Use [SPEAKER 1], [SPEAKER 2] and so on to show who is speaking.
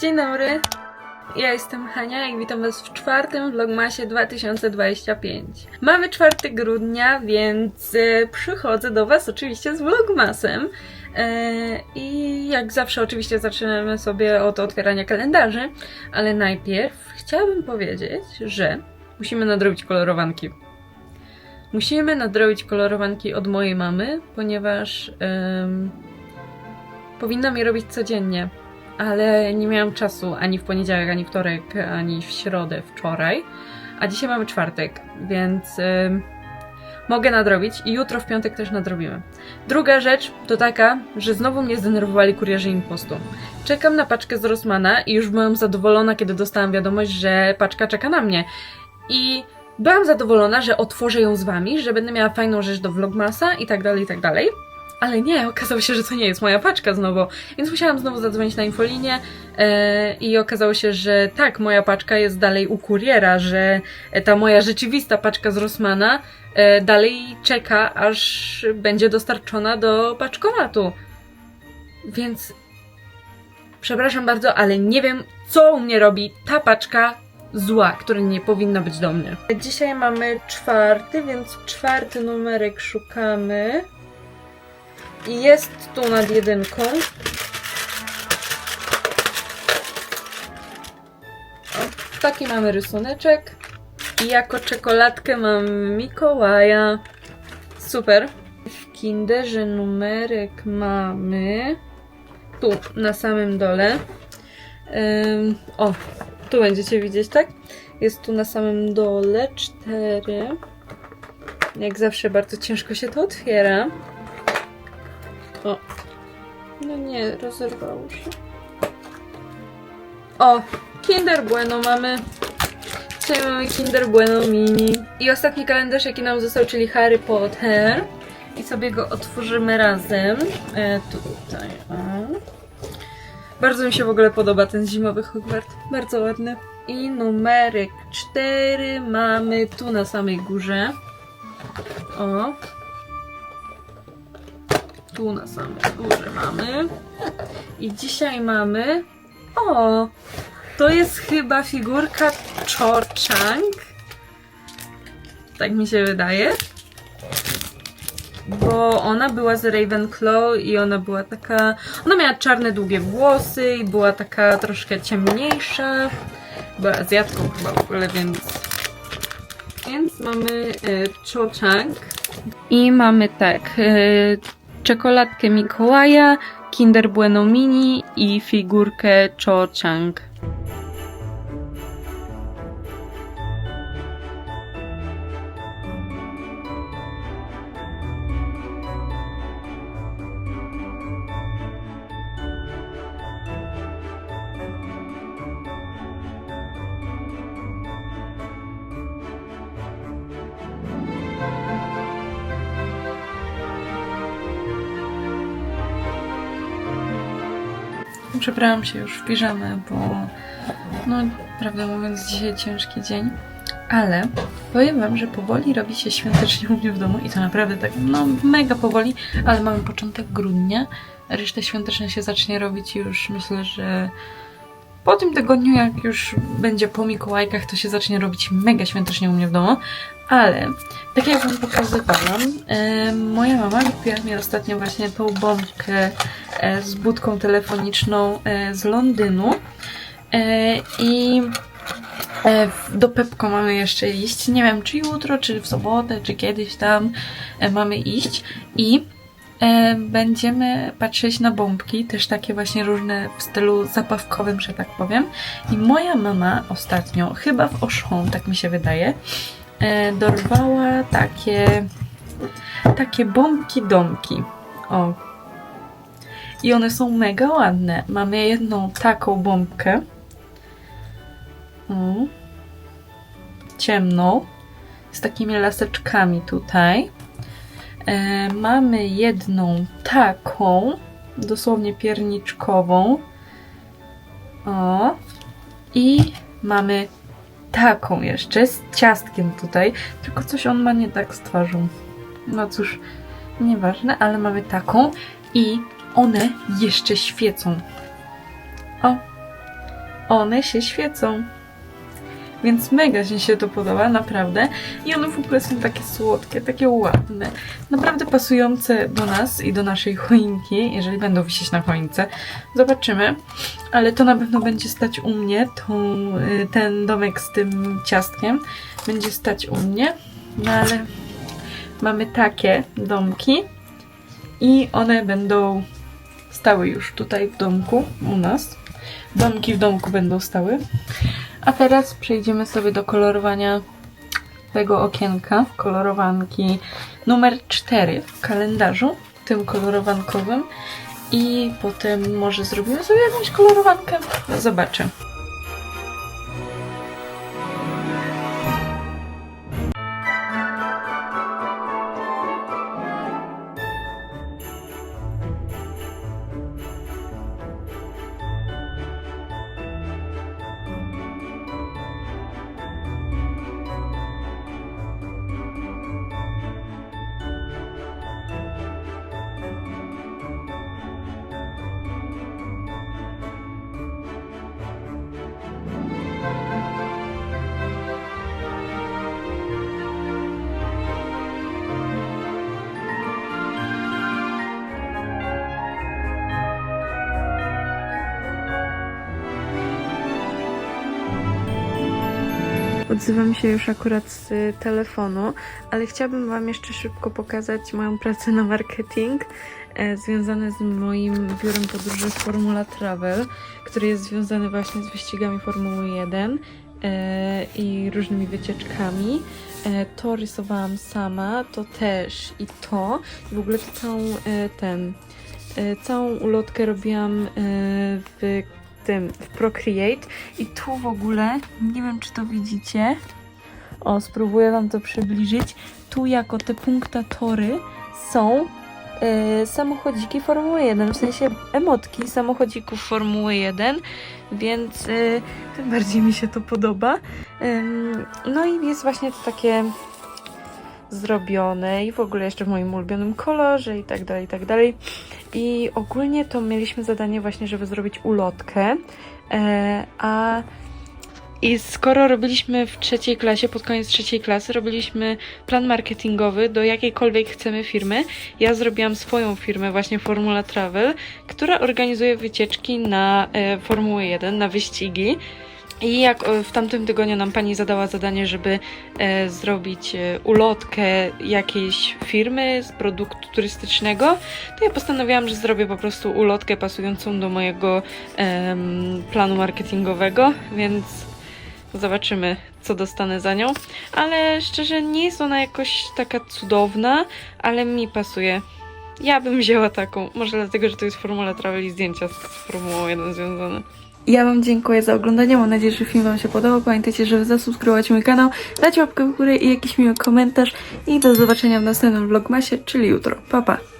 [SPEAKER 1] Dzień dobry, ja jestem Hania i witam Was w czwartym vlogmasie 2025. Mamy 4 grudnia, więc e, przychodzę do Was oczywiście z vlogmasem. E, I jak zawsze oczywiście zaczynamy sobie od otwierania kalendarzy, ale najpierw chciałabym powiedzieć, że musimy nadrobić kolorowanki. Musimy nadrobić kolorowanki od mojej mamy, ponieważ em, powinnam je robić codziennie ale nie miałam czasu ani w poniedziałek, ani wtorek, ani w środę wczoraj. A dzisiaj mamy czwartek, więc ym, mogę nadrobić i jutro w piątek też nadrobimy. Druga rzecz to taka, że znowu mnie zdenerwowali kurierzy impostu. Czekam na paczkę z Rossmana i już byłam zadowolona, kiedy dostałam wiadomość, że paczka czeka na mnie. I byłam zadowolona, że otworzę ją z wami, że będę miała fajną rzecz do Vlogmasa i tak dalej, i tak dalej. Ale nie, okazało się, że to nie jest moja paczka znowu, więc musiałam znowu zadzwonić na infolinię e, i okazało się, że tak, moja paczka jest dalej u kuriera, że ta moja rzeczywista paczka z Rossmana e, dalej czeka, aż będzie dostarczona do paczkomatu. Więc przepraszam bardzo, ale nie wiem, co u mnie robi ta paczka zła, która nie powinna być do mnie. Dzisiaj mamy czwarty, więc czwarty numerek szukamy. I jest tu nad jedynką. O, taki mamy rysuneczek. I jako czekoladkę mamy Mikołaja. Super. W kinderze numerek mamy tu na samym dole. Ym, o, tu będziecie widzieć, tak? Jest tu na samym dole cztery. Jak zawsze bardzo ciężko się to otwiera. O. No nie, rozerwało się. O, Kinder Bueno mamy. Dzisiaj mamy Kinder Bueno Mini. I ostatni kalendarz, jaki nam został, czyli Harry Potter. I sobie go otworzymy razem. E, tutaj. O. Bardzo mi się w ogóle podoba ten zimowy Hogwart. Bardzo ładny. I numerek 4 mamy tu na samej górze. O, tu na samej górze mamy. I dzisiaj mamy. O! To jest chyba figurka Cho Chang. Tak mi się wydaje. Bo ona była z Ravenclaw i ona była taka. Ona miała czarne, długie włosy i była taka troszkę ciemniejsza. Była Azjatką chyba w ogóle, więc. Więc mamy e, Cho Chang. I mamy tak. E, czekoladkę Mikołaja, Kinder Bueno Mini i figurkę Cho Chang. Przebrałam się już w piżamę, bo no prawdę mówiąc dzisiaj ciężki dzień. Ale powiem wam, że powoli robi się świątecznie u mnie w domu i to naprawdę tak no mega powoli, ale mamy początek grudnia. Reszta świąteczna się zacznie robić już myślę, że po tym tygodniu, jak już będzie po Mikołajkach, to się zacznie robić mega świątecznie u mnie w domu. Ale, tak jak Wam pokazywałam, e, moja mama kupiła mi ostatnio właśnie tą bombkę z budką telefoniczną e, z Londynu. E, I e, do Pepko mamy jeszcze iść. Nie wiem, czy jutro, czy w sobotę, czy kiedyś tam e, mamy iść. I e, będziemy patrzeć na bombki, też takie właśnie różne w stylu zabawkowym, że tak powiem. I moja mama ostatnio, chyba w Auchan, tak mi się wydaje, e, dorwała takie takie bombki domki. O. I one są mega ładne. Mamy jedną taką bombkę. O. Ciemną. Z takimi laseczkami tutaj. E, mamy jedną taką, dosłownie pierniczkową. O. I mamy taką jeszcze z ciastkiem tutaj. Tylko coś on ma nie tak z twarzą. No cóż, nieważne, ale mamy taką i one jeszcze świecą. O, one się świecą. Więc mega mi się to podoba, naprawdę. I one w ogóle są takie słodkie, takie ładne. Naprawdę pasujące do nas i do naszej choinki, jeżeli będą wisieć na choince. Zobaczymy. Ale to na pewno będzie stać u mnie. Tą, y, ten domek z tym ciastkiem będzie stać u mnie. No ale mamy takie domki i one będą stały już tutaj w domku u nas. Domki w domku będą stały. A teraz przejdziemy sobie do kolorowania tego okienka, kolorowanki numer 4 w kalendarzu, tym kolorowankowym. I potem może zrobimy sobie jakąś kolorowankę. Zobaczę. Odzywam się już akurat z y, telefonu, ale chciałabym Wam jeszcze szybko pokazać moją pracę na marketing e, związane z moim biurem podróży Formula Travel, który jest związany właśnie z wyścigami Formuły 1 e, i różnymi wycieczkami. E, to rysowałam sama, to też i to. W ogóle to całą e, ten, e, całą ulotkę robiłam e, w tym, w Procreate. I tu w ogóle, nie wiem czy to widzicie, o spróbuję Wam to przybliżyć, tu jako te punktatory są e, samochodziki Formuły 1, w sensie emotki samochodzików Formuły 1, więc e, tym bardziej mi się to podoba. Ym, no i jest właśnie to takie zrobione i w ogóle jeszcze w moim ulubionym kolorze i tak dalej, i tak dalej. I ogólnie to mieliśmy zadanie właśnie, żeby zrobić ulotkę, e, a i skoro robiliśmy w trzeciej klasie, pod koniec trzeciej klasy, robiliśmy plan marketingowy do jakiejkolwiek chcemy firmy, ja zrobiłam swoją firmę, właśnie Formula Travel, która organizuje wycieczki na e, Formułę 1, na wyścigi. I jak e, w tamtym tygodniu nam pani zadała zadanie, żeby e, zrobić e, ulotkę jakiejś firmy z produktu turystycznego, to ja postanowiłam, że zrobię po prostu ulotkę pasującą do mojego planu marketingowego, więc zobaczymy, co dostanę za nią. Ale szczerze, nie jest ona jakoś taka cudowna, ale mi pasuje. Ja bym wzięła taką, może dlatego, że to jest Formula Travel i zdjęcia z Formułą 1 związane. Ja Wam dziękuję za oglądanie. Mam nadzieję, że film Wam się podobał. Pamiętajcie, żeby zasubskrybować mój kanał, dać łapkę w górę i jakiś miły komentarz. I do zobaczenia w następnym vlogmasie, czyli jutro. Pa, pa!